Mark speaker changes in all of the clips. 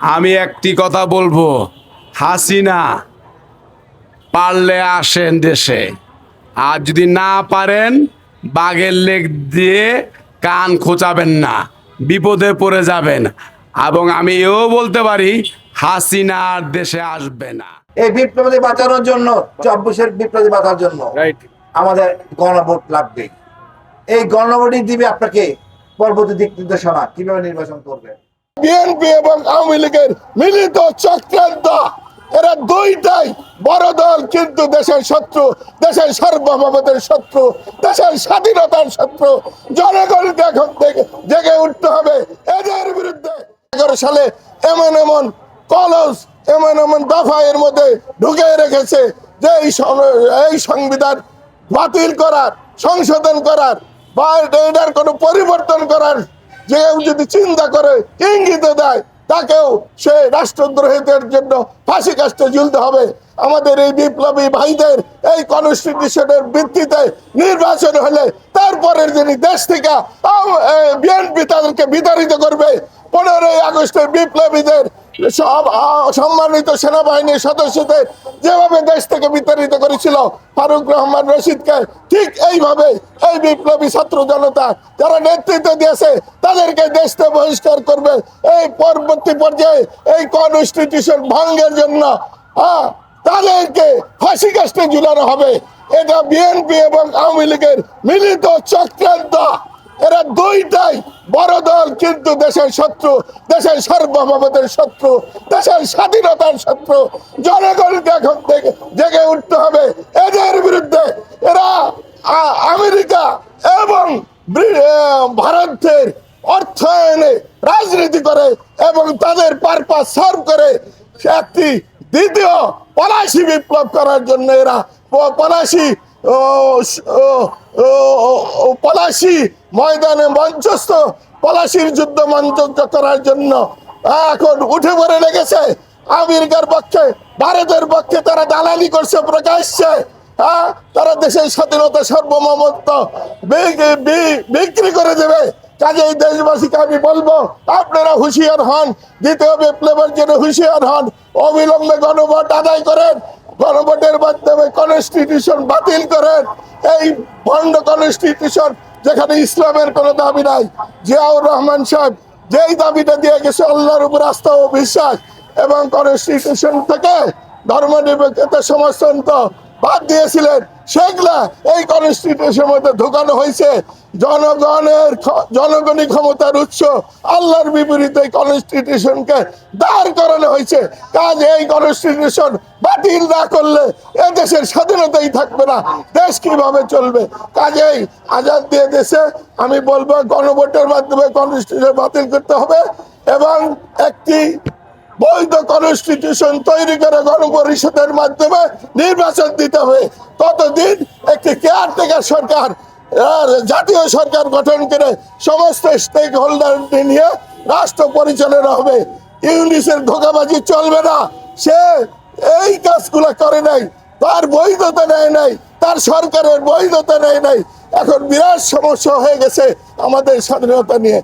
Speaker 1: আমি একটি কথা বলব। হাসিনা পারলে আসেন দেশে। আর যদি না পারেন বাঘের লেগ দিয়ে কান খোঁচাবেন না বিপদে পড়ে যাবেন। এবং আমি এও বলতে পারি হাসিনা আর দেশে আসবে না।
Speaker 2: এই বিপ্লবী বাঁচানোর জন্য চব্বিশের বিপ্লবী বাঁচার জন্য
Speaker 1: রাইট
Speaker 2: আমাদের গণভোট লাগবে। এই গণভোটই দিবে আপনাকে পরবর্তী দিক নির্দেশনা কীভাবে নির্বাচন করবে?
Speaker 3: বিএনপি এবং আওয়ামী লীগের মিলিত চক্রান্ত। এরা দুইটাই বড় দল, কিন্তু দেশের শত্রু, দেশের সার্বভৌমত্বের শত্রু, দেশের স্বাধীনতার শত্রু। জনগণকে এখন জেগে উঠতে হবে এদের বিরুদ্ধে। এগারো সালে এমন এমন কলস, এমন এমন দফা এর মধ্যে ঢুকে রেখেছে যে এই সংবিধান বাতিল করার, সংশোধন করার বা এটার কোনো পরিবর্তন করার কেউ যদি চিন্তা করে ইঙ্গিত দেয়, তাকেও সে রাষ্ট্রদ্রোহিতের জন্য ফাঁসি কাস্টে ঝুলতে হবে। আমাদের এই বিপ্লবী ভাইদের এই কনস্টিটিউশনের ভিত্তিতে নির্বাচন হলে তারপরের যিনি দেশ থেকে বিএনপি তাদেরকে বিতাড়িত করবে পনেরোই আগস্টের বিপ্লবীদের সব সম্মানিত সেনাবাহিনীর সদস্যদের যেভাবে দেশ থেকে বিতাড়িত করেছিল ফারুক রহমান রশিদকে, ঠিক এইভাবে এই বিপ্লবী ছাত্র জনতা যারা নেতৃত্ব দিয়েছে, তাদেরকে দেশ থেকে বহিষ্কার করবে এই পরবর্তী পর্যায়ে এই কনস্টিটিউশন ভঙ্গের জন্য। হ্যাঁ তাদেরকে ফাঁসি কাস্টে ঝুলানো হবে। এটা বিএনপি এবং আওয়ামী লীগের মিলিত চক্রান্ত। এরা দুইটাই বড় দল, কিন্তু দেশের শত্রু, দেশের সার্বভৌমত্বের শত্রু, দেশের স্বাধীনতার শত্রু। জনগণকে এখন থেকে জেগে উঠতে হবে, এদের বিরুদ্ধে এরা আমেরিকা এবং ভারতের অর্থায়নে রাজনীতি করে এবং তাদের পারপাস সার্ভ করে একটি দ্বিতীয় পলাশি বিপ্লব করার জন্য এরা পলাশি পলাশি ময়দানে মঞ্চস্থ। পলাশির যুদ্ধ মঞ্চ করার জন্য এখন উঠে পড়ে লেগেছে। আমেরিকার পক্ষে, ভারতের পক্ষে তারা দালালি করছে, প্রকাশ্যে। হ্যাঁ তারা দেশের স্বাধীনতা বি- বিক্রি করে দেবে। কাজেই দেশবাসীকে আমি বলব, আপনারা হুঁশিয়ার হন, দ্বিতীয় বিপ্লবের জন্য হুঁশিয়ার হন। অবিলম্বে গণভোট আদায় করেন। গণভোটের মাধ্যমে কনস্টিটিউশন বাতিল করেন। এই ভণ্ড কনস্টিটিউশন যেখানে ইসলামের কোনো দাবি নাই। জিয়াউর রহমান সাহেব যেই দাবিটা দিয়ে গেছে, আল্লাহর উপর আস্থা ও বিশ্বাস এবং কনস্টিটিউশন থেকে ধর্ম নিরপেক্ষতা সমাজতন্ত্র বাদ দিয়েছিলেন। সেগুলা এই কনস্টিটিউশনের মধ্যে ঢুকানো হয়েছে। জনগণের জনগণই ক্ষমতার উৎস। আল্লাহর বিপরীতে কনস্টিটিউশনকে দাঁড় করানো হয়েছে। কাজ এই কনস্টিটিউশন বাতিল না করলে এ দেশের স্বাধীনতাই থাকবে না। দেশ কীভাবে চলবে? কাজেই আজাদ দিয়ে দেশে আমি বলব, গণভোটের মাধ্যমে কনস্টিটিউশন বাতিল করতে হবে এবং একটি বৈধ কনস্টিটিউশন তৈরি করে গণপরিষদের মাধ্যমে নির্বাচন দিতে হবে। ততদিন একটি কেয়ারটেকার সরকার জাতীয় সরকার গঠন করে সমস্ত স্টেক হোল্ডার নিয়ে রাষ্ট্র পরিচালনা হবে। ইউনিসের ধোকাবাজি চলবে না। সে এই কাজগুলো করে নাই, তার বৈধতা নেয় নাই, তার সরকারের বৈধতা নেয় নাই। এখন বিরাট সমস্যা হয়ে গেছে আমাদের স্বাধীনতা নিয়ে।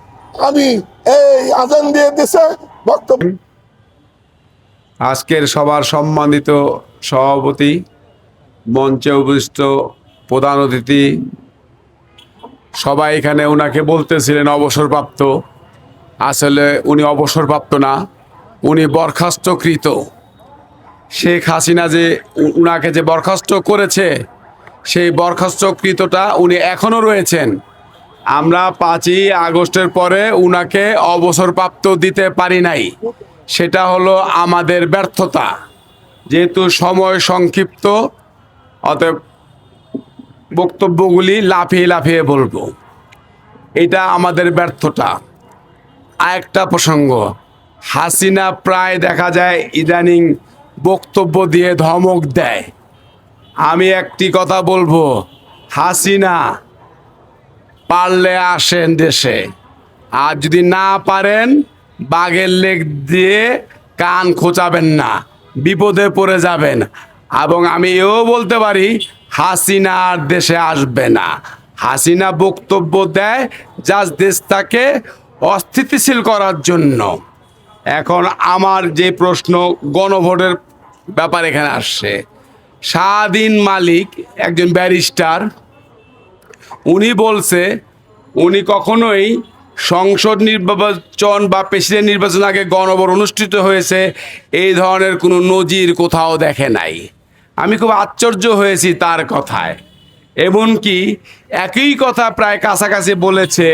Speaker 3: আমি এই আজান দিয়ে দিছে, বক্তব্য
Speaker 1: আজকের সবার সম্মানিত সভাপতি, মঞ্চে উপস্থিত প্রধান অতিথি সবাই এখানে ওনাকে বলতেছিলেন অবসরপ্রাপ্ত। আসলে উনি অবসরপ্রাপ্ত না, উনি বরখাস্তকৃত। শেখ হাসিনা যে উনাকে যে বরখাস্ত করেছে, সেই বরখাস্তকৃতটা উনি এখনও রয়েছেন। আমরা পাঁচই আগস্টের পরে উনাকে অবসরপ্রাপ্ত দিতে পারি নাই। সেটা হলো আমাদের ব্যর্থতা। যেহেতু সময় সংক্ষিপ্ত, অতএব বক্তব্যগুলি লাফিয়ে লাফিয়ে বলব। এটা আমাদের ব্যর্থতা। আরেকটা প্রসঙ্গ, হাসিনা প্রায় দেখা যায় ইদানিং বক্তব্য দিয়ে ধমক দেয়। আমি একটি কথা বলব, হাসিনা পারলে আসেন দেশে, আর যদি না পারেন, বাঘের লেগ দিয়ে কান খোঁচাবেন না, বিপদে পড়ে যাবেন। এবং আমি এও বলতে পারি হাসিনা আর দেশে আসবে না। হাসিনা বক্তব্য দেয় যা দেশটাকে অস্থিতিশীল করার জন্য। এখন আমার যে প্রশ্ন গণভোটের ব্যাপার এখানে আসছে। স্বাধীন মালিক একজন ব্যারিস্টার, উনি বলছে, উনি কখনোই সংসদ নির্বাচন বা প্রেসিডেন্ট নির্বাচন আগে গণভোট অনুষ্ঠিত হয়েছে, এই ধরনের কোনো নজির কোথাও দেখে নাই। আমি খুব আশ্চর্য হয়েছি তার কথায়। এমনকি একই কথা প্রায় কাছাকাছি বলেছে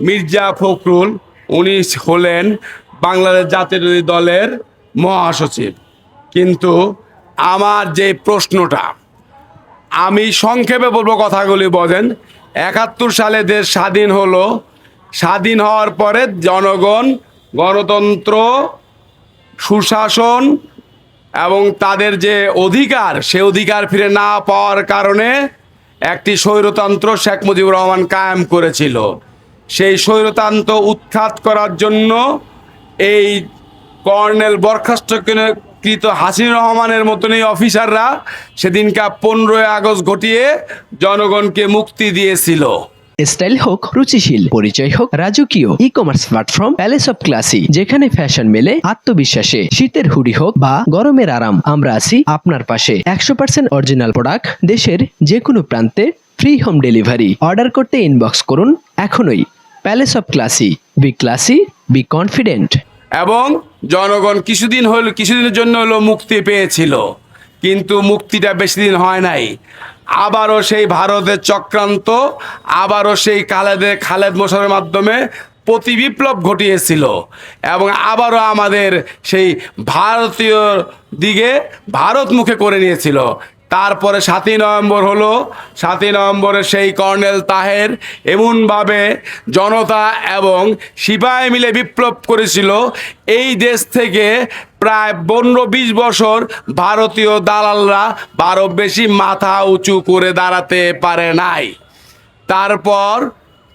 Speaker 1: মির্জা ফখরুল। উনি হলেন বাংলাদেশ জাতীয় দলের মহাসচিব। কিন্তু আমার যে প্রশ্নটা, আমি সংক্ষেপে বলব কথাগুলি বলেন। একাত্তর সালে দেশ স্বাধীন হলো। স্বাধীন হওয়ার পরে জনগণ, গণতন্ত্র, সুশাসন এবং তাদের যে অধিকার, সে অধিকার ফিরে না পাওয়ার কারণে একটি স্বৈরতন্ত্র শেখ মুজিবুর রহমান কায়েম করেছিল। সেই স্বৈরতন্ত্র উৎখাত করার জন্য এই কর্নেল বরখাস্তকৃত হাসিন রহমানের মতন এই অফিসাররা সেদিনকা পনেরোই আগস্ট ঘটিয়ে জনগণকে মুক্তি দিয়েছিল।
Speaker 4: স্টাইল হোক, রুচিশীল, পরিচয় হোক, রাজকীয় e commerce platform palace of classy যেখানে ফ্যাশন মেলে, আত্মবিশ্বাসে, শীতের হুডি হোক বা গরমের আরাম, আমরা আছি আপনার পাশে। একশো পার্সেন্ট অরিজিনাল প্রোডাক্ট দেশের যে কোনো প্রান্তে ফ্রি হোম ডেলিভারি অর্ডার করতে ইনবক্স করুন এখনই। Palace of classy be classy be confident
Speaker 1: এবং জনগণ কিছুদিন হল কিছুদিনের জন্য হলো মুক্তি পেয়েছিল। কিন্তু মুক্তিটা বেশি দিন হয় নাই। আবারও সেই ভারতের চক্রান্ত, আবারও সেই খালেদের খালেদ মোশারের মাধ্যমে প্রতি বিপ্লব ঘটিয়েছিল এবং আবারও আমাদের সেই ভারতীয় দিকে ভারত মুখে করে নিয়েছিল। তারপরে সাতই নভেম্বর হলো। সাতই নভেম্বরে সেই কর্নেল তাহের এমনভাবে জনতা এবং সিপাহি মিলে বিপ্লব করেছিল। এই দেশ থেকে প্রায় পনেরো বিশ বছর ভারতীয় দালালরা বারো বেশি মাথা উঁচু করে দাঁড়াতে পারে নাই। তারপর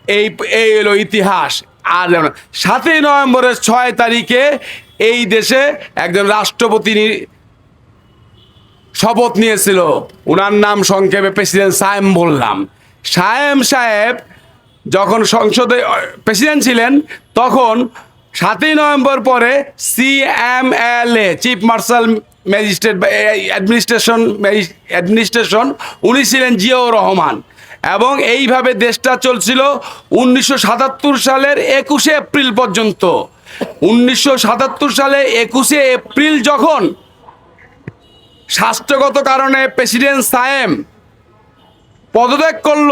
Speaker 1: এই এই হলো ইতিহাস। আর সাতই নভেম্বরের ছয় তারিখে এই দেশে একজন রাষ্ট্রপতি শপথ নিয়েছিল। উনার নাম সংক্ষেপে প্রেসিডেন্ট সায়েম বললাম। সায়েম সাহেব যখন সংসদে প্রেসিডেন্ট ছিলেন, তখন সাতই নভেম্বর পরে C M CMLA chief marshal magistrate administration administration, উনি ছিলেন জিয়াউর রহমান। এবং এইভাবে দেশটা চলছিল উনিশশো সাতাত্তর সালের একুশে এপ্রিল পর্যন্ত। উনিশশো সাতাত্তর সালে একুশে এপ্রিল যখন স্বাস্থ্যগত কারণে প্রেসিডেন্ট সায়েম পদত্যাগ করল,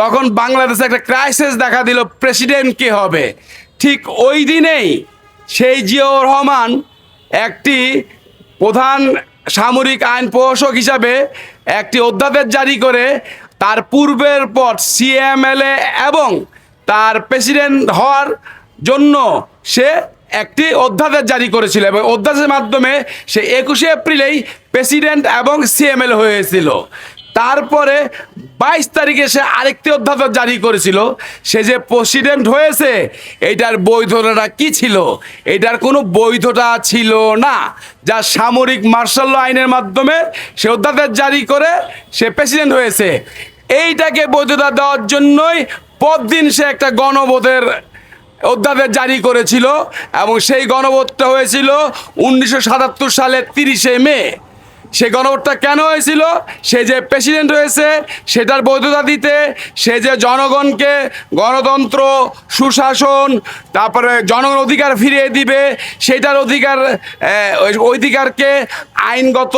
Speaker 1: তখন বাংলাদেশে একটা ক্রাইসিস দেখা দিল, প্রেসিডেন্ট কে হবে? ঠিক ওই দিনেই সেই জিয়াউর রহমান একটি প্রধান সামরিক আইন প্রশাসক হিসাবে একটি অধ্যাদেশ জারি করে, তার পূর্বের পর সিএমএলএ এবং তার প্রেসিডেন্ট হওয়ার জন্য সে একটি অধ্যাদেশ জারি করেছিল এবং অধ্যাদেশের মাধ্যমে সে একুশে এপ্রিলেই প্রেসিডেন্ট এবং সিএমএল হয়েছিল। তারপরে বাইশ তারিখে সে আরেকটি অধ্যাদেশ জারি করেছিল। সে যে প্রেসিডেন্ট হয়েছে এইটার বৈধতাটা কি ছিল? এটার কোনো বৈধতা ছিল না। যা সামরিক মার্শাল আইনের মাধ্যমে সে অধ্যাদেশ জারি করে সে প্রেসিডেন্ট হয়েছে। এইটাকে বৈধতা দেওয়ার জন্যই পরদিন সে একটা গণবোধের অধ্যাদেশ জারি করেছিল এবং সেই গণভোটটা হয়েছিল উনিশশো সাতাত্তর সালের তিরিশে মে। সে গণভোটটা কেন হয়েছিল? সে যে প্রেসিডেন্ট হয়েছে, সেটার বৈধতা দিতে সে যে জনগণকে গণতন্ত্র, সুশাসন, তারপরে জনগণ অধিকার ফিরিয়ে দিবে, সেটার অধিকার অধিকারকে আইনগত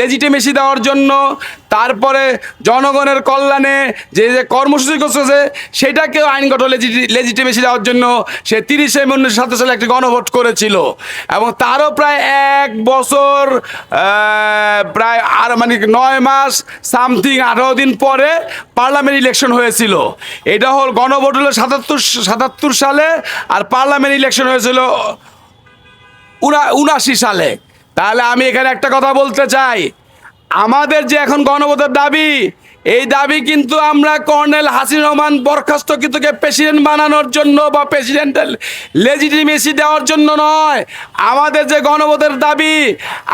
Speaker 1: লেজিটিমেসি দেওয়ার জন্য, তারপরে জনগণের কল্যাণে যে যে কর্মসূচি করতেছে, সেটাকেও আইনগত লেজিটিমেসি দেওয়ার জন্য সে তিরিশে মে উনিশশো সাতাশ সালে একটি গণভোট করেছিল। এবং তারও প্রায় এক বছর প্রায় আর মানে নয় মাস সামথিং আঠারো দিন পরে পার্লামেন্ট ইলেকশন হয়েছিল। এটা হল, গণভোট হলো সাতাত্তর সাতাত্তর সালে আর পার্লামেন্ট ইলেকশন হয়েছিল উনা, উনাশি সালে। তাহলে আমি এখানে একটা কথা বলতে চাই। আমাদের যে এখন গণভোটের দাবি, এই দাবি কিন্তু আমরা কর্নেল হাসিন রহমান বরখাস্তকৃতকে প্রেসিডেন্ট বানানোর জন্য বা প্রেসিডেন্টের লেজিটিমেসি দেওয়ার জন্য নয়। আমাদের যে গণভোটের দাবি,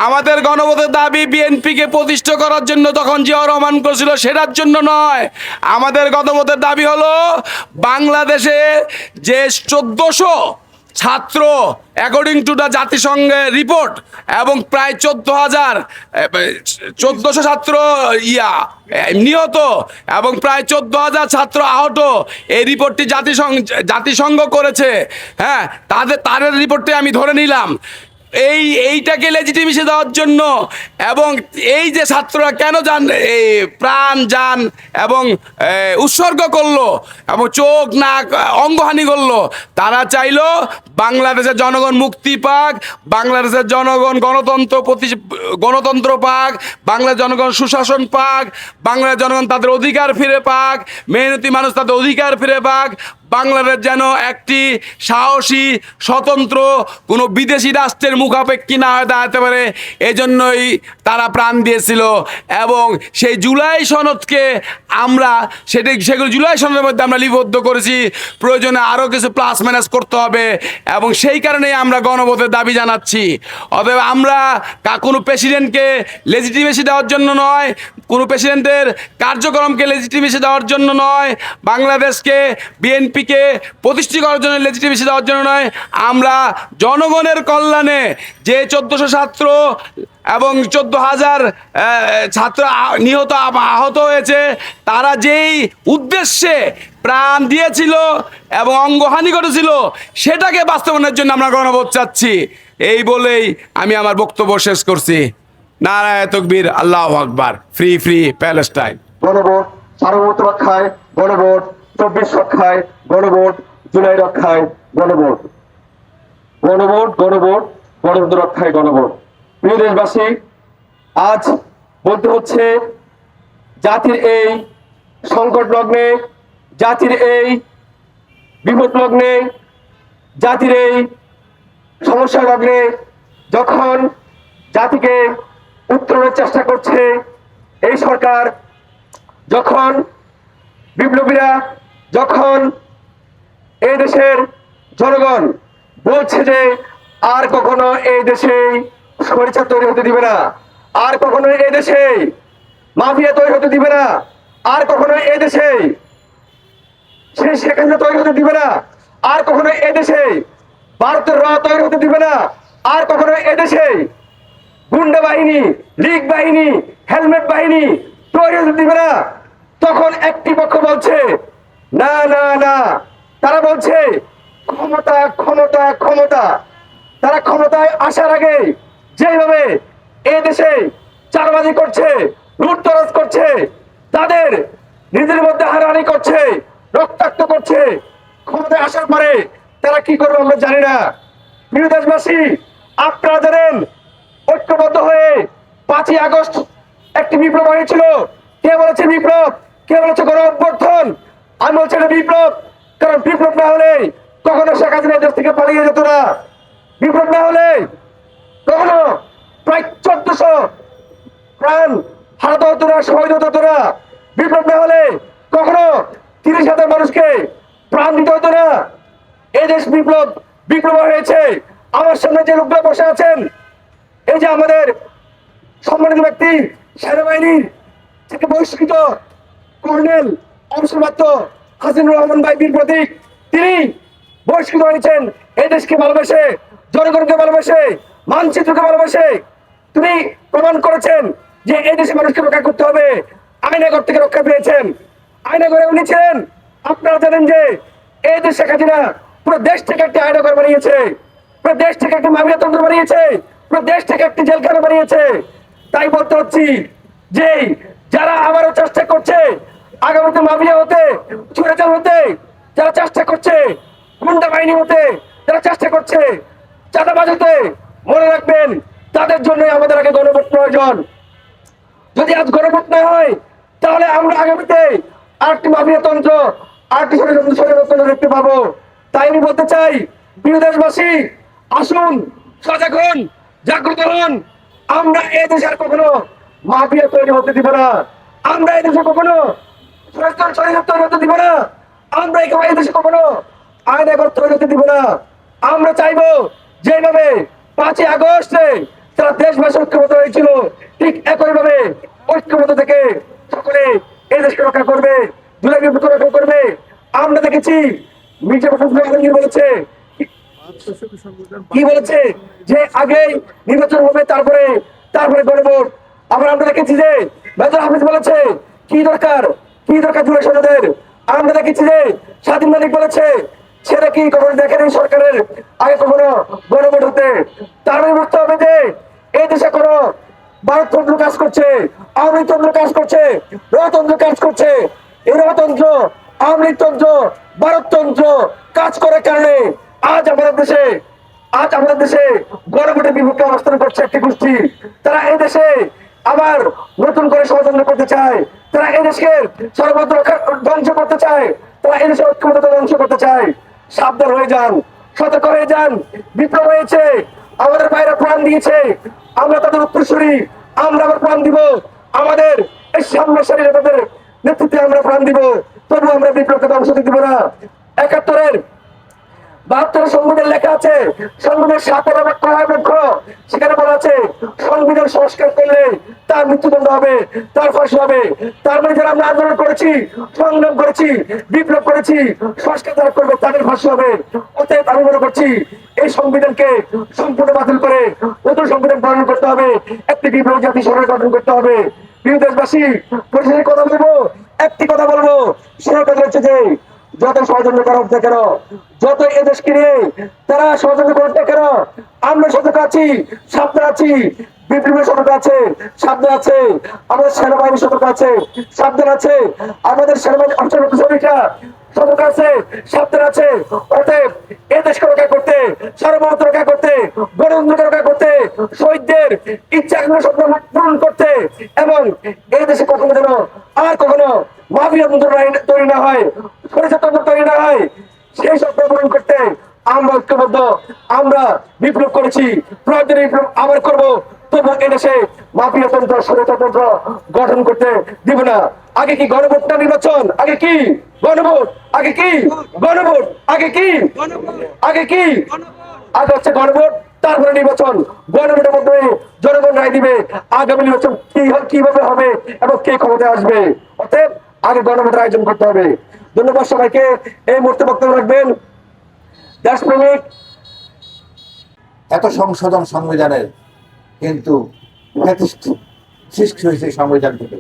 Speaker 1: আমাদের গণভোটের দাবি বিএনপিকে প্রতিষ্ঠা করার জন্য তখন জিয়াউর রহমান করেছিল, সেটার জন্য নয়। আমাদের গণভোটের দাবি হলো, বাংলাদেশে যে চোদ্দোশো ছাত্র অ্যাকর্ডিং টু দ্য জাতিসংঘের রিপোর্ট এবং প্রায় চোদ্দ হাজার চোদ্দশো ছাত্র, ইয়া নিহত, এবং প্রায় চোদ্দ হাজার ছাত্র আহত। এই রিপোর্টটি জাতিসংঘ জাতিসংঘ করেছে। হ্যাঁ তাদের তাদের রিপোর্টটি আমি ধরে নিলাম। এই, এইটাকে লেজিটিমেসি দেওয়ার জন্য এবং এই যে ছাত্ররা কেন যান এই প্রাণ যান এবং উৎসর্গ করল এবং চোখ, নাক, অঙ্গহানি করল, তারা চাইলো বাংলাদেশের জনগণ মুক্তি পাক, বাংলাদেশের জনগণ গণতন্ত্র প্রতি গণতন্ত্র পাক, বাংলার জনগণ সুশাসন পাক, বাংলার জনগণ তাদের অধিকার ফিরে পাক, মেহনতি মানুষ তাদের অধিকার ফিরে পাক বাংলাদেশ যেন একটি সাহসী, স্বতন্ত্র, কোনো বিদেশি রাষ্ট্রের মুখাপেক্ষী না হয়ে দাঁড়াতে পারে, এজন্যই তারা প্রাণ দিয়েছিল। এবং সেই জুলাই সনদকে আমরা সেটি সেগুলো জুলাই সনদের মধ্যে আমরা লিপিবদ্ধ করেছি। প্রয়োজনে আরও কিছু প্লাস ম্যানেজ করতে হবে। এবং সেই কারণেই আমরা গণভোটের দাবি জানাচ্ছি। অতএব আমরা কোনো প্রেসিডেন্টকে লেজিটিমেসি দেওয়ার জন্য নয়, কোনো প্রেসিডেন্টের কার্যক্রমকে লেজিটিমেসি দেওয়ার জন্য নয়। বাংলাদেশকে বিএনপিকে প্রতিষ্ঠিত করার জন্য লেজিটিমেসি দেওয়ার জন্য নয়, আমরা জনগণের কল্যাণে যে চোদ্দোশো ছাত্র এবং চোদ্দ হাজার ছাত্র নিহত আহত হয়েছে, তারা যেই উদ্দেশ্যে প্রাণ দিয়েছিল এবং অঙ্গহানি করেছিল, সেটাকে বাস্তবায়নের জন্য আমরা গণভোট চাচ্ছি। এই বলেই আমি আমার বক্তব্য শেষ করছি। নারায় তকবীর, আল্লাহ আকবার। Free free, Palestine.
Speaker 5: গণভোট, সার্বভৌমত্ব রক্ষায় গণভোট। চব্বিশ রক্ষায় গণভোট, জুলাই রক্ষায় গণভোট। গণভোট গণভোট, গণতন্ত্র রক্ষায় গণভোট। প্রিয় দেশবাসী, আজ বলতে হচ্ছে জাতির এই সংকট লগ্নে, জাতির এই বিপদ লগ্নে, জাতির এই সমস্যা লগ্নে যখন জাতিকে উত্তরণের চেষ্টা করছে, এই সরকার যখন বিপ্লবীরা যখন এই দেশের জনগণ বলছে যে আর কখনো এই দেশে স্বৈরাচার তৈরি হতে দিবে না, আর কখনো এই দেশে মাফিয়া তৈরি হতে দিবে না, আর কখনো এই দেশে সে সেখানে তৈরি হতে দিবে না, আর কখনো এই দেশে ভারতের র তৈরি হতে দিবে না, আর কখনো এই দেশে গুন্ডা বাহিনী, লীগ বাহিনী, হেলমেট বাহিনী তৈরি হতে দিবে না। তখন একটি পক্ষ বলছে না না না। তারা বলছে, ক্ষমতা ক্ষমতা ক্ষমতা। তারা ক্ষমতায় আসার আগে যেভাবে এই দেশে চারবাজি করছে, লুটতরাজ করছে, তাদের নিজের মধ্যে হারাহারি করছে, রক্তাক্ত করছে, ক্ষমতায় আসার পরে তারা কি করবে আমরা জানি না। প্রিয় দেশবাসী, আপনারা জানেন, ঐক্যবদ্ধ হয়ে পাঁচই আগস্ট একটি বিপ্লব হয়েছিল। কে বলেছে বিপ্লব? কে বলেছে গণ অভ্যর্থন আমি বলছি এটা বিপ্লব। কারণ বিপ্লব না হলে কখনো শেখ হাসিনা দেশ থেকে পালিয়ে যেত না। বিপ্লব না হলে কখনো প্রায় চোদ্দশো প্রাণ হারাতে হতো না হতে হতো না। বিপ্লব না হলে কখনো তিরিশ হাজার মানুষকে প্রাণ দিতে হতো না। এই দেশ বিপ্লব বিপ্লব হয়েছে। আমার সামনে যে লোকগুলো বসে আছেন, এই যে আমাদের সম্মানিত ব্যক্তি, সেনাবাহিনীর থেকে বহিষ্কৃত কর্নেল অবসরপ্রাপ্ত হাসিনুর রহমান ভাই বীর প্রতীক। তিনি বহিষ্কৃত হয়েছেন এই দেশকে ভালোবেসে, জনগণকে ভালোবেসে, মানচিত্রকে ভালোবেসে। তিনি প্রমাণ করেছেন যে এই দেশে মানুষকে রক্ষা করতে হবে। আইনাগর থেকে রক্ষা পেয়েছেন। আইনাগরে উনি ছিলেন। আপনারা জানেন যে এই দেশ হাসিনা পুরো দেশ থেকে একটি আইনাগর বানিয়েছে। পুরো দেশ থেকে একটি মামলাতন্ত্র বানিয়েছে। পুরো দেশ থেকে একটি জেলখানা বানিয়েছে। তাই বলতে হচ্ছি যে যারা আবারও চেষ্টা করছে আগামীতে মাফিয়া হতে চুরেচার হতে যারা চেষ্টা করছে, গুন্ডা বাহিনী হতে যারা চেষ্টা করছে, চাঁদাবাজ হতে মনে রাখবেন, তাদের জন্য আমাদের আগে গণভোট প্রয়োজন। যদি আজ গণভোট না হয়, তাহলে আমরা আগামীতে আরেকটি মাফিয়া তন্ত্র, আরেকটি ষড়যন্ত্র ষড়যন্ত্র দেখতে পাবো। তাই আমি বলতে চাই, প্রিয় দেশবাসী, আসুন, সজাগ হন, জাগ্রত হন। আমরা এই দেশে আর কখনো মাফিয়া তৈরি হতে দিব না। আমরা এই দেশে কখনো ষড়যন্ত্র ষড়যন্ত্র তৈরি হতে দিব না। আমরা এই এই দেশে কখনো আইন এবার তৈরি হতে দিব না। আমরা চাইব যেভাবে পাঁচই আগস্টে তারা দেশবাসী ঐক্যবদ্ধ হয়েছিল, ঠিক একইভাবে ঐক্যবদ্ধ থেকে সকলে এই দেশকে রক্ষা করবে দুলাকে রক্ষা করবে। আমরা দেখেছি, মির্জা আলমগীর বলেছে, কি বলেছে? যে আগে নির্বাচন হবে, তারপরে তারপরে গণভোট। আবার আমরা দেখেছি যে মেজর হাফিজ বলেছে, কি দরকার? কি দরকার স্বাধীন বলেছে কি সরকারের? আগে কাজ করছে কাজ করছে ভারততন্ত্র কাজ করার কারণে আজ আমাদের দেশে, আজ আমাদের দেশে গণভোটের বিপক্ষে অবস্থান করছে একটি গোষ্ঠী। তারা এই দেশে আবার নতুন করে ষড়যন্ত্র করতে চায়। তারা এই দেশকে সর্বত্র ধ্বংস করতে চায়। তারা এই দেশের ঐক্যবদ্ধতা ধ্বংস করতে চায়। সাবধান হয়ে যান, সতর্ক হয়ে যান। বিপ্লব হয়েছে, আমাদের বাইরে প্রাণ দিয়েছে। আমরা তাদের উত্তরসূরি, আমরা আবার প্রাণ দিব। আমাদের এই সামনের সারি নেতাদের নেতৃত্বে আমরা প্রাণ দিব। তবু আমরা বিপ্লবকে ধ্বংস দিতে দিব না। একাত্তরের বাহাত্তর সংবিধান লেখা আছে, সংবিধান সাতের কড়াই পক্ষ সেখানে বলা আছে, সংবিধান সংস্কার করলে তার মৃত্যুদণ্ড হবে, তার ফাঁসি হবে। তার মানে যারা আমরা আন্দোলন করেছি, সংগ্রাম করেছি, বিপ্লব করেছি, সংস্কার যারা করবে তাদের ফাঁসি হবে। অতএব আমি মনে করছি, এই সংবিধানকে সম্পূর্ণ বাতিল করে নতুন সংবিধান প্রণয়ন করতে হবে, একটি বিপ্লব জাতি সরকার গঠন করতে হবে। প্রিয় দেশবাসী পরিশেষে কথা বলব, একটি কথা বলব সেটা হচ্ছে যে যত ষড়যন্ত্র করা হচ্ছে কেন, যত এদেশকে নিয়ে তারা ষড়যন্ত্র করতে কেন, আমরা সতর্ক আছি, সাবধান আছি। আছে আছে, আমাদের সতর্ক আছে সাবধান আছে, আমাদের আছে রক্ষা করতে শহীদদের ইচ্ছা পূরণ করতে এবং এই দেশে কখনো যেন আর কখনো তৈরি না হয় তৈরি না হয়, সেই স্বপ্ন পূরণ করতে আমরা ঐক্যবদ্ধ, আমরা বিপ্লব করেছি, প্রয়োজনে বিপ্লব আবার করব তবু এদেশে মাফিয়া তন্ত্র স্বৈরতন্ত্র গঠন করতে দিব না। আগে কি নির্বাচন? আগে কি? গণভোট? আগে কি? গণভোট? আগে কি? আগে কি? আগে হচ্ছে গণভোট, তারপরে নির্বাচন। গণভোটের মাধ্যমে জনগণ রায় দিবে আগামী নির্বাচন কি কীভাবে হবে এবং কে ক্ষমতায় আসবে। অতএব আগে গণভোটের আয়োজন করতে হবে। ধন্যবাদ সবাইকে। এই মুহূর্তে বক্তব্য রাখবেন দেশপ্রেমিক
Speaker 2: এত সংশোধন সংবিধানের কিন্তু সৃষ্টি হয়েছে সংবিধান থেকে।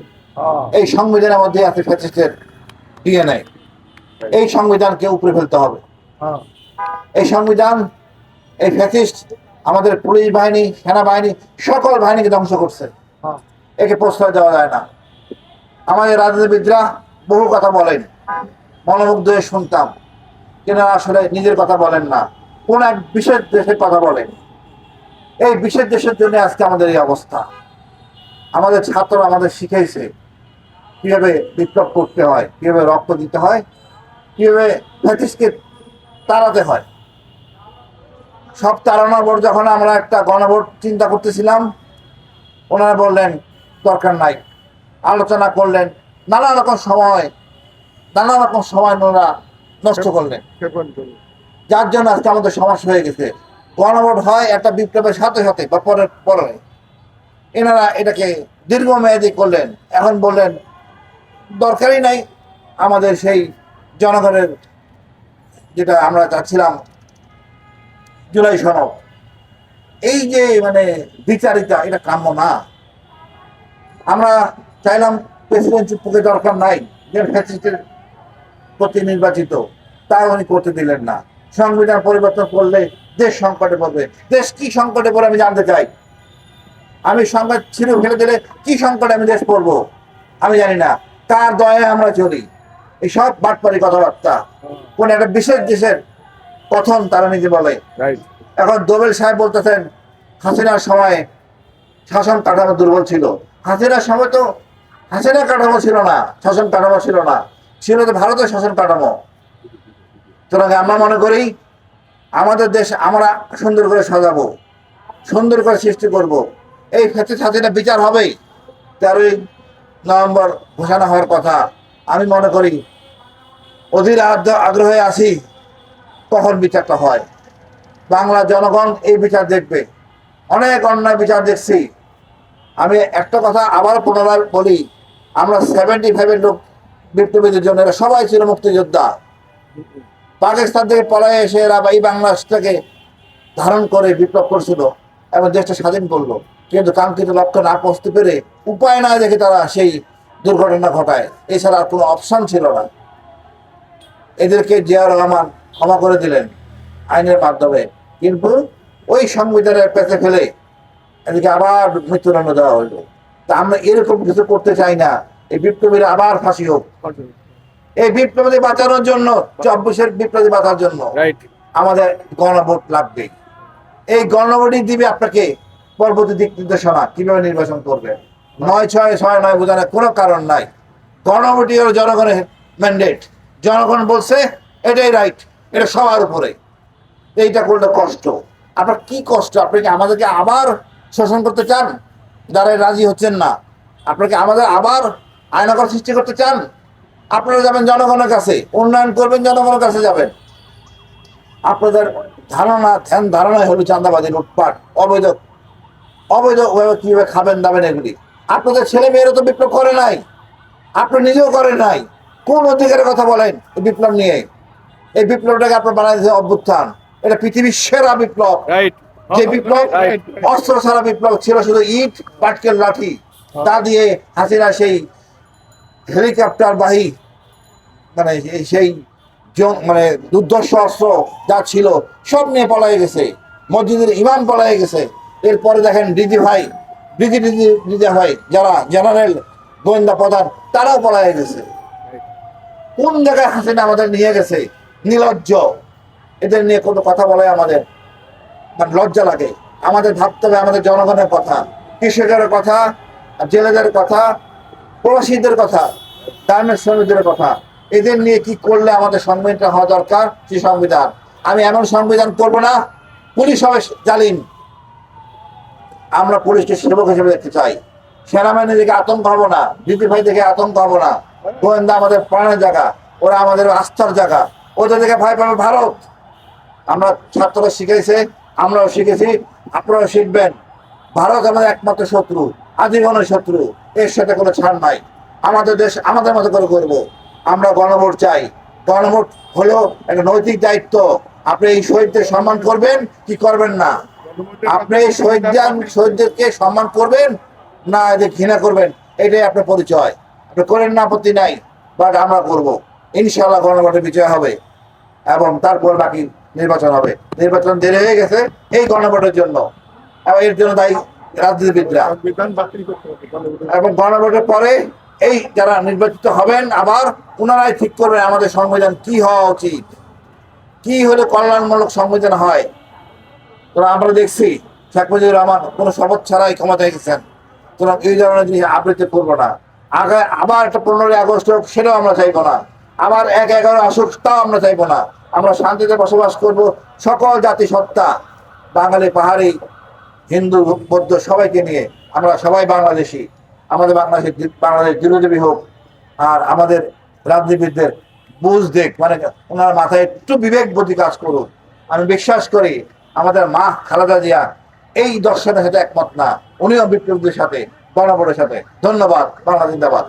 Speaker 2: এই সংবিধানের মধ্যে আছে ফ্যাসিস্টের ডিএনএ। এই সংবিধানকে উপরে ফেলতে হবে। এই সংবিধান এই ফ্যাসিস্ট আমাদের পুলিশ বাহিনী সেনাবাহিনী সকল বাহিনীকে ধ্বংস করছে। একে প্রশ্রয় দেওয়া যায় না। আমাদের রাজনীতিবিদরা বহু কথা বলেন। মনোমুগ্ধ হয়ে শুনতাম। কিন্তু আসলে নিজের কথা বলেন না। কোন এক বিশেষ দেশের কথা বলেন। এই বিশেষ দেশের জন্য আজকে আমাদের এই অবস্থা। আমাদের ছাত্র আমাদের শিখেছে কীভাবে বিপ্লব করতে হয় কীভাবে রক্ত দিতে হয় কীভাবে ফ্যাটিসকে তাড়াতে হয়। সব তাড়ানোর পর যখন আমরা একটা গণভোট চিন্তা করতেছিলাম ওনারা বললেন দরকার নাই। আলোচনা করলেন নানা রকম সময় নানা রকম সময় ওনারা নষ্ট করলেন। যার জন্য আজকে আমাদের সমস্যা হয়ে গেছে। গণভোট হয় একটা বিপ্লবের সাথে সাথে বা পরের পরে। এনারা এটাকে দীর্ঘমেয়াদী করলেন। এখন বললেন, দরকারই নাই আমাদের সেই জনগণের যেটা আমরা চাচ্ছিলাম, জুলাই সনদ। এই যে মানে বিচারিতা, এটা কাম্য না। আমরা চাইলাম প্রেসিডেন্ট চুপ্পুকে দরকার নাই, যে ফ্যাসিস্টের প্রতি নির্বাচিত তা উনি করতে দিলেন না। সংবিধান পরিবর্তন করলে দেশ সংকটে পড়বে। দেশ কি সংকটে পড়ে আমি জানতে চাই। আমি সংকট ছিল ফেলে দিলে কি সংকটে আমি দেশ পড়ব? আমি জানি না। তার দয়ে আমরা চলি? এই সব বাটপারি কথাবার্তা। কোন একটা বিশেষ দেশের কথন তারা নিজে বলে। এখন দোবেল সাহেব বলতেছেন হাসিনার সময় শাসন কাঠামো দুর্বল ছিল। হাসিনার সময় তো হাসিনা কাঠামো ছিল না শাসন কাঠামো ছিল না। ছিল তো ভারতের শাসন কাঠামো। সুতরাং আমরা মনে করি আমাদের দেশ আমরা সুন্দর করে সাজাবো, সুন্দর করে সৃষ্টি করব। এই ক্ষেত্রে বিচার হবেই তেরোই নভেম্বর ঘোষণা হওয়ার কথা। আমি মনে করি, অধীর আগ্রহ- আছি কখন বিচারটা হয়। বাংলা জনগণ এই বিচার দেখবে। অনেক অন্যায় বিচার দেখছি। আমি একটা কথা আবার পুনরায় বলি, আমরা সেভেন্টি ফাইভের লোক বিপ্লবীদের জন্য সবাই ছিল মুক্তিযোদ্ধা। পাকিস্তান থেকে পলায় এসে এরা এই বাংলাদেশটাকে ধারণ করে বিপ্লব করছিল এবং দেশটা স্বাধীন করল। কিন্তু কাঙ্ক্ষিত লক্ষ্য না পৌঁছতে পেরে উপায় না দেখে তারা সেই দুর্ঘটনা ঘটায়। এছাড়া আর কোনো অপশন ছিল না। এদেরকে জিয়া রহমান ক্ষমা করে দিলেন আইনের মাধ্যমে। কিন্তু ওই সংবিধানের পেছে ফেলে এদিকে আবার মৃত্যুদণ্ড দেওয়া হইল তা আমরা এরকম কিছু করতে চাই না। এই বিপ্লবীরা আবার ফাঁসি হোক। এই বিপ্লবী বাঁচানোর জন্য চব্বিশের বিপ্লবী বাঁচার জন্য
Speaker 1: রাইট
Speaker 2: আমাদের গণভোট লাগবে। এই গণভোটই দিবে আপনাকে পরবর্তী দিক নির্দেশনা কীভাবে নির্বাচন করবে। নয় ছয় ছয় নয় বোঝানোর কোনো কারণ নাই। গণভোটই হলো জনগণের ম্যান্ডেট জনগণ বলছে এটাই রাইট এটা সবার উপরে। এইটা করলে কষ্ট। আপনার কি কষ্ট? আপনি কি আমাদেরকে আবার শোষণ করতে চান? যারা রাজি হচ্ছেন না আপনাকে আমাদের আবার আইনাগর সৃষ্টি করতে চান? আপনারা যাবেন জনগণের কাছে উন্নয়ন করবেন জনগণের কাছে যাবেন। আপনাদের ধারণা ধ্যান ধারণাই হলো চান্দাবাজি লুটপাট অবৈধ। অবৈধ ভাবে কীভাবে খাবেন দাবেন এগুলি। আপনাদের ছেলে মেয়েরা তো বিপ্লব করে নাই। আপনি নিজেও করেন নাই। কোন অধিকারের কথা বলেন এই বিপ্লব নিয়ে? এই বিপ্লবটাকে আপনার বানাইছে অভ্যুত্থান। এটা পৃথিবীর সেরা বিপ্লব। যে বিপ্লব অস্ত্র ছাড়া বিপ্লব ছিল শুধু ইট পাটকেল লাঠি। তা দিয়ে হাসিনা সেই হেলিকপ্টার বাহী মানে সেই মানে দুর্ধর্ষ অস্ত্র যা ছিল, সব নিয়ে পলাই গেছে। মসজিদের ইমাম পলাই গেছে। এরপরে দেখেন ডিজি ভাই ডিজি ডিজি ডিজি ভাই, যারা জেনারেল গোয়েন্দা প্রধান, তারাও পলাই গেছে। কোন জায়গায় হাসিনা আমাদের নিয়ে গেছে? নির্লজ্জ এদের নিয়ে কোনো কথা বলে আমাদের মানে লজ্জা লাগে। আমাদের ভাবতে হবে আমাদের জনগণের কথা, কৃষকের কথা, জেলেদের কথা প্রবাসীদের কথা গার্মেন্টস শ্রমিকদের কথা। এদের নিয়ে কি করলে আমাদের সংবিধানটা হওয়া দরকার? সেই সংবিধান। আমি এমন সংবিধান করব না, পুলিশ হবে জালিম। আমরা পুলিশকে সেবক হিসেবে দেখতে চাই। সেনাবাহিনী দেখে আতঙ্ক হব না, ডিপি ভাই দেখে আতঙ্ক হব না। গোয়েন্দা আমাদের প্রাণের জায়গা, ওরা আমাদের আস্থার জায়গা। ওদের দেখে ভয় পাবে ভারত। আমরা ছাত্ররা শিখেছে, আমরাও শিখেছি, আপনারাও শিখবেন। ভারত আমাদের একমাত্র শত্রু, আজীবনের শত্রু, এর সাথে কোনো ছাড় নাই। আমাদের দেশ আমাদের মতো করে করব আমরা গণভোট চাই। গণভোট হলো একটা নৈতিক দায়িত্ব। আপনি এই শহীদদের সম্মান করবেন কি করবেন না? আপনি এই শহীদদের, শহীদদেরকে সম্মান করবেন না এদের ঘৃণা করবেন? এটাই আপনার পরিচয়। আপনি করেন না, আপত্তি নাই বাট আমরা করব। ইনশাআল্লাহ গণভোটে বিজয় হবে এবং তারপর বাকি নির্বাচন হবে। নির্বাচন দেরি হয়ে গেছে এই গণভোটের জন্য। এবং এর জন্য দায়ী রাজনীতিবিদরা। এবং গণভোটের পরে এই যারা নির্বাচিত হবেন, আবার পুনরায় ঠিক করবেন আমাদের সংবিধান কি হওয়া উচিত, কি হলে কল্যাণমূলক সংবিধান হয়। তো আমরা দেখছি শেখ মুজিবুর রহমান কোনো শপথ ছাড়াই ক্ষমতায় গেছেন সুতরাং এই ধরনের জিনিস আবৃত্তি করব না। আগে আবার একটা পনেরোই আগস্ট হোক, সেটাও আমরা চাইব না। আবার এক এগারো আসুক, তাও আমরা চাইব না। আমরা শান্তিতে বসবাস করব, সকল জাতি সত্তা বাঙালি পাহাড়ি হিন্দু, বৌদ্ধ সবাইকে নিয়ে আমরা সবাই বাংলাদেশি। আমাদের বাংলাদেশ বাংলাদেশ দীর্ঘজীবী হোক আর আমাদের রাজনীতিবিদদের বুঝ দেখ মানে ওনার মাথায় একটু বিবেক বুদ্ধি কাজ করুক। আমি বিশ্বাস করি আমাদের মা খালেদা জিয়া এই দর্শনের সাথে একমত না। উনিও বিপ্লবীদের সাথে গণভোটের সাথে। ধন্যবাদ বাংলা জিন্দাবাদ।